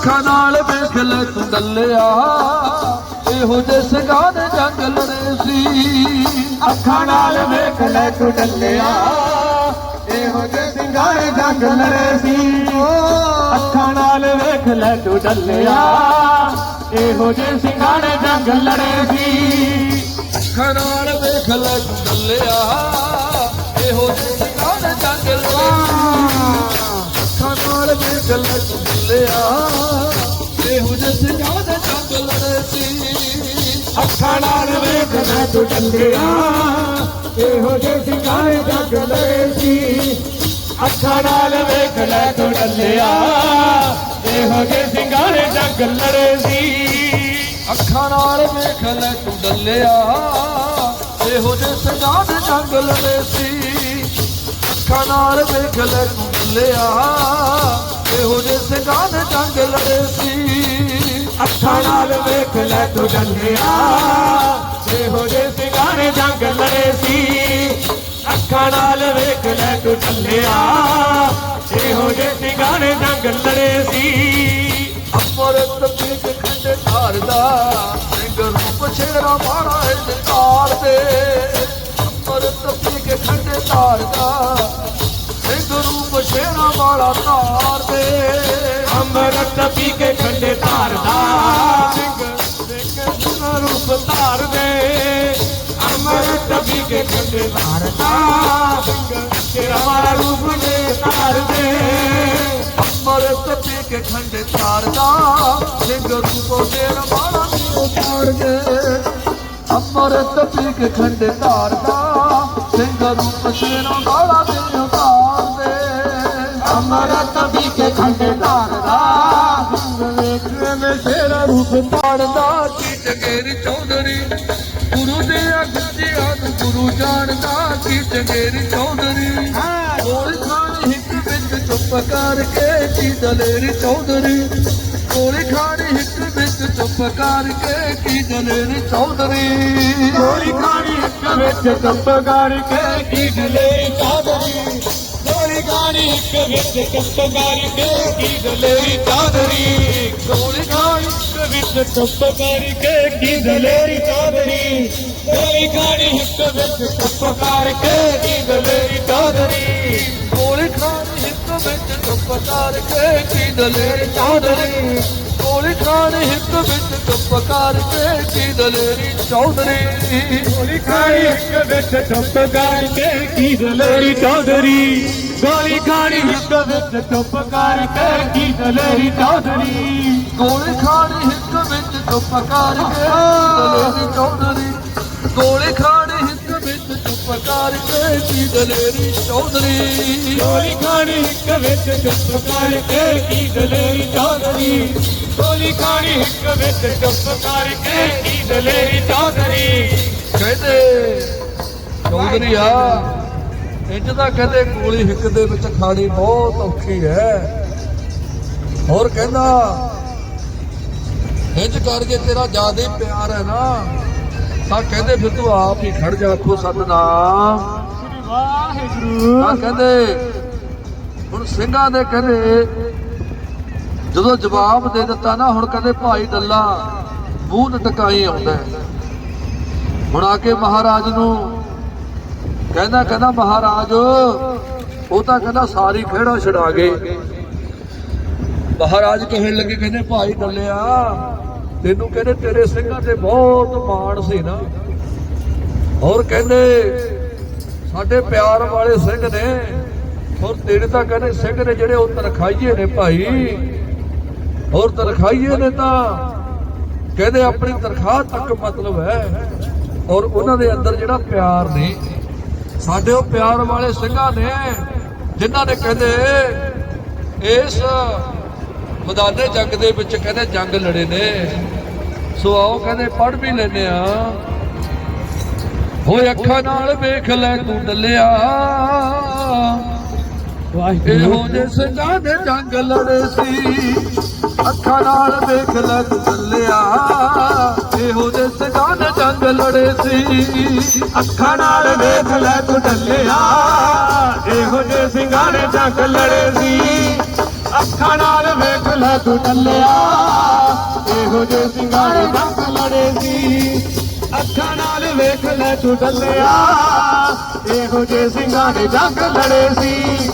ਅੱਖਾਂ ਨਾਲ ਵੇਖ ਲੈ ਤੂੰ ਡੱਲਿਆ। ਇਹੋ ਜੇ ਸਿੰਘਾਂ ਦੇ ਜੰਗ ਲੜੇ ਸੀ। ਅੱਖਾਂ ਨਾਲ ਵੇਖ ਲੈ ਤੂੰ ਡੱਲਿਆ। ਇਹੋ ਜਿਹੇ ਸਿੰਗਾਰੇ ਜੰਗ ਲੜੇ ਸੀ। ਅੱਖਾਂ ਨਾਲ ਵੇਖ ਲੈ ਤੂੰ ਡੱਲਿਆ। ਇਹੋ ਜਿਹੇ ਸਿੰਗਾਰੇ ਜੰਗ ਲੜੇ ਸੀ। ਅੱਖਾਂ ਨਾਲ ਵੇਖ ਲੈ ਤੂੰ ਡੱਲਿਆ। ਇਹੋ ਜੇ ਸਿੰਘਾਂ ਦੇ ਜੰਗ ਲੜੇ ਸੀ। ਅੱਖਾਂ ਨਾਲ ਵੇਖ ਲੈ ਤੂੰ ਡੱਲਿਆ। ਇਹੋ ਜੇ ਸਿੰਘਾਂ ਦੇ ਲੜੇ ਸੀ ਅੱਖਾਂ ਨਾਲ ਵੇਖ ਲੈ ਤੂੰ ਡੱਲਿਆ ਇਹੋ ਜਿਹੇ ਸਿੰਗਾਰੇ ਜੰਗ ਲੜੇ ਸੀ ਅੱਖਾਂ ਨਾਲ ਵੇਖ ਲੈ ਤੂੰ ਡੱਲਿਆ ਇਹੋ ਜਿਹੇ ਸਿੰਗਾਰੇ ਜੰਗ ਲੜੇ ਸੀ ਅੱਖਾਂ ਨਾਲ ਵੇਖ ਲੈ ਤੂੰ ਡੱਲਿਆ ਇਹੋ ਜੇ ਸਿੰਘਾਂ ਦੇ ਜੰਗ ਲੜੇ ਸੀ ਅੱਖਾਂ ਨਾਲ ਵੇਖ ਲੈ ਤੂੰ ਡੱਲਿਆ ਇਹੋ ਜੇ ਸਿੰਘਾਂ ਦੇ ਜੰਗ ਲੜੇ ਸੀ ਅੱਖਾਂ ਨਾਲ ਵੇਖ ਲੈ ਤੂੰ ਡੱਲਿਆ ਇਹੋ ਜਿਹੇ ਸਿੰਗਾਰੇ ਜੰਗ ਲੜੇ ਸੀ, ਅੱਖਾਂ ਨਾਲ ਵੇਖ ਲੈ ਤੂੰ ਡੱਲਿਆ ਇਹੋ ਜਿਹੇ ਸਿੰਗਾਰੇ ਜੰਗ ਲੜੇ ਸੀ। ਅੰਮ੍ਰਿਤ ਪੀਕ ਖੰਡ ਧਾਰਦਾ ਸਿੰਘ ਰੂਪ ਛੇਰਾ ਮਾੜਾ ਹੈ ਨਿਕਾਰ ਦੇ ਅੰਮ੍ਰਿਤ ਪੀਕ ਖੰਡ ਧਾਰਦਾ ਸਿੰਘ ਰੂਪ ਛੇਰਾ ਮਾੜਾ ਧਾਰ ਦੇ ਅੰਮ੍ਰਿਤ ਪੀ ਕੇ ਖੰਡੇ ਧਾਰਦਾ ਸਿੰਘ ਸਿੰਘ ਰੂਪ ਧਾਰਦੇ ਅੰਮ੍ਰਿਤ ਪੀ ਕੇ ਖੰਡੇ ਧਾਰਦਾ ਤੇਰਾ ਮਾਰਾ ਰੂਪ ਨੇ ਧਾਰਦੇ ਅੰਮ੍ਰਿਤ ਪੀਕ ਖੰਡ ਧਾਰਦਾ ਸਿੰਘ ਰੂਪ ਛੇਰਾ ਮਾੜਾ ਧਾਰ ਦੇ ਅੰਮ੍ਰਿਤ ਪੀਕ ਖੰਡ ਧਾਰਦਾ ਸਿੰਘ ਰੂਪ ਛੇਰਾ ਮਾੜਾ ਦੇ ਅੰਮ੍ਰਿਤ ਪੀ ਕੇ ਖੰਡੇ ਧਾਰਦਾ। ਮੇ ਤੇਰਾ ਰੂਪ ਪੜਦਾ ਕੀ ਜਗੇਰੀ ਚੌਧਰੀ। ਗੁਰੂ ਦੇ ਅਗਿਆਨ ਨੂੰ ਗੁਰੂ ਜਾਣਦਾ ਕੀ ਜਗੇਰੀ ਚੌਧਰੀ। ਕੋਲ ਖਾਨ ਹਿੱਕ ਵਿੱਚ ਚੁੱਪ ਕਰਕੇ ਕੀ ਦਲੇਰੀ ਚੌਧਰੀ। ਕੋਲ ਖਾਨ ਹਿੱਕ ਵਿੱਚ ਚੁੱਪ ਕਰਕੇ ਕੀ ਦਲੇਰੀ ਚੌਧਰੀ। ਗੋਲੀ ਖਾਣੀ ਇੱਕ ਵਿੱਚ ਚੁੱਪ ਕਰਕੇ ਕੀ ਗਲੇ ਚਾਦਰੀ ਖਾਣੀ ਇੱਕ ਵਿੱਚ ਕਰਕੇ ਕੀ ਗਲੇ ਚਾਦਰੀ ਗੋਲੀ ਖਾਣੀ ਇੱਕ ਵਿੱਚ ਚੁੱਪ ਕਰਕੇ ਕੀ ਦਲੇਰੀ ਚਾਦਰੀ ਗੋਲੀ ਖਾਣੀ ਇੱਕ ਵਿੱਚ ਚੁੱਪ ਕਰਕੇ ਕੀ ਦਲੇਰੀ ਚਾਦਰੀ ਕੋਲ ਖਾਨ ਹਿੱਕ ਵਿੱਚ ਕਰਕੇ ਕੀ ਦਲੇਰੀ ਚੌਧਰੀ ਕੋਲ ਖਾਨ ਹਿੱਕ ਵਿੱਚ ਚੁੱਪ ਕਰਕੇ ਕੀ ਦਲੇਰੀ ਚੌਧਰੀ ਗੋਲੀ ਖਾਣੀ ਇੱਕ ਵਿੱਚ ਚੁੱਪ ਕਰਕੇ ਕੀ ਦਲੇਰੀ ਚੌਧਰੀ ਇੱਕ ਵਿੱਚ ਚੁੱਪ ਕਰਕੇ ਕੀ ਦਲੇਰੀ ਚੌਧਰੀ ਗੋਲੇ ਖਾਣ ਹਿੱਕ ਵਿੱਚ ਚੁੱਪ ਕਰਕੇ ਦਲੇਰੀ ਚੌਧਰੀ ਗੋਲੇ ਖਾਣ ਹਿੱਕ ਵਿੱਚ ਚੁੱਪ ਕਰਕੇ ਕੀ ਦਲੇਰੀ ਚੌਧਰੀ ਗੋਲੀ ਖਾਣੀ ਇੱਕ ਵਿੱਚ ਚੁੱਪ ਕਰਕੇ ਕੀ ਦਲੇਰੀ ਚੌਧਰੀ ਗੋਲੀ ਖਾਣੀ ਇੱਕ ਵਿੱਚ ਚੁੱਪ ਕਰਕੇ ਕੀ ਦਲੇਰੀ ਚੌਧਰੀ ਕਹਿੰਦੇ ਚੌਧਰੀ ਆ। ਇੰਜ ਤਾਂ ਕਹਿੰਦੇ ਗੋਲੀ ਹਿੱਕ ਦੇ ਵਿੱਚ ਖਾਣੀ ਬਹੁਤ ਔਖੀ ਹੈ। ਹੋਰ ਕਹਿੰਦਾ, ਇੰਜ ਕਰਕੇ ਤੇਰਾ ਜ਼ਿਆਦਾ ਪਿਆਰ ਹੈ ਨਾ, ਤਾਂ ਕਹਿੰਦੇ ਫਿਰ ਤੂੰ ਆਪ ਹੀ ਖੜ ਜਾ ਆਖੋ ਸਤਨਾਮ। ਸ੍ਰੀ ਵਾਹਿਗੁਰੂ ਤਾਂ ਕਹਿੰਦੇ, ਹੁਣ ਸਿੰਘਾਂ ਦੇ ਕਹਿੰਦੇ, ਜਦੋਂ ਜਵਾਬ ਦੇ ਦਿੱਤਾ ਨਾ, ਹੁਣ ਕਹਿੰਦੇ ਭਾਈ ਡੱਲਾ, ਮੂੰਹ ਟਕਾਈ ਆਉਂਦਾ ਹੁਣ ਆ ਕੇ ਮਹਾਰਾਜ ਨੂੰ ਕਹਿੰਦਾ ਕਹਿੰਦਾ ਮਹਾਰਾਜ, ਉਹ ਤਾਂ ਕਹਿੰਦਾ ਸਾਰੀ ਖੇੜਾ ਛਡਾ ਗਏ। ਮਹਾਰਾਜ ਕਹਿਣ ਲੱਗੇ, ਕਹਿੰਦੇ ਭਾਈ ਡੱਲਿਆ, ਤੈਨੂੰ ਕਹਿੰਦੇ ਤੇਰੇ ਸਿੰਘਾਂ ਤੇ ਬਹੁਤ ਮਾਣ ਸੀ ਨਾ। ਹੋਰ ਕਹਿੰਦੇ, ਸਾਡੇ ਪਿਆਰ ਵਾਲੇ ਸਿੰਘ ਨੇ ਔਰ ਤੇਰੇ ਤਾਂ ਕਹਿੰਦੇ ਸਿੰਘ ਨੇ ਜਿਹੜੇ ਉਹ ਤਰਖਾਈਏ ਨੇ ਭਾਈ ਔਰ ਤਰਖਾਈਏ ਨੇ ਤਾਂ ਕਹਿੰਦੇ ਆਪਣੀ ਤਨਖਾਹ ਤੱਕ ਮਤਲਬ ਹੈ, ਔਰ ਉਹਨਾਂ ਦੇ ਅੰਦਰ ਜਿਹੜਾ ਪਿਆਰ ਨੇ। ਸਾਡੇ ਉਹ ਪਿਆਰ ਵਾਲੇ ਸਿੰਘਾਂ ਨੇ, ਜਿਨ੍ਹਾਂ ਨੇ ਕਹਿੰਦੇ ਇਸ ਮੈਦਾਨੇ ਜੰਗ ਦੇ ਵਿੱਚ ਕਹਿੰਦੇ ਜੰਗ ਲੜੇ ਨੇ। ਸੋ ਆਓ ਕਹਿੰਦੇ ਪੜ ਵੀ ਲੈਨੇ ਆ ਹੋਏ ਅੱਖਾਂ ਨਾਲ ਵੇਖ ਲੈ ਤੂੰ ਡੱਲਿਆ। ਇਹੋ ਜੇ ਸਿੰਘਾਂ ਦੇ ਜੰਗ ਲੜੇ ਸੀ। ਅੱਖਾਂ ਨਾਲ ਵੇਖ ਲੈ ਤੂੰ ਡੱਲਿਆ। ਇਹੋ ਜੇ ਸਿੰਘਾਂ ਜੰਗ ਲੜੇ ਸੀ। ਅੱਖਾਂ ਨਾਲ ਵੇਖ ਲੈ ਤੂੰ ਢੱਲਿਆ। ਇਹੋ ਜਿਹੇ ਸਿੰਘਾਂ ਨੇ ਜੰਗ ਲੜੇ ਸੀ। ਅੱਖਾਂ ਨਾਲ ਵੇਖ ਲੈ ਤੂੰ ਟੱਲਿਆ ਇਹੋ ਜੇ ਸਿੰਘਾਂ ਦੇ ਜੰਗ ਲੜੇ ਸੀ। ਅੱਖਾਂ ਨਾਲ ਵੇਖ ਲੈ ਤੂੰ ਟੱਲਿਆ ਇਹੋ ਜੇ ਸਿੰਘਾਂ ਦੇ ਜੰਗ ਲੜੇ ਸੀ।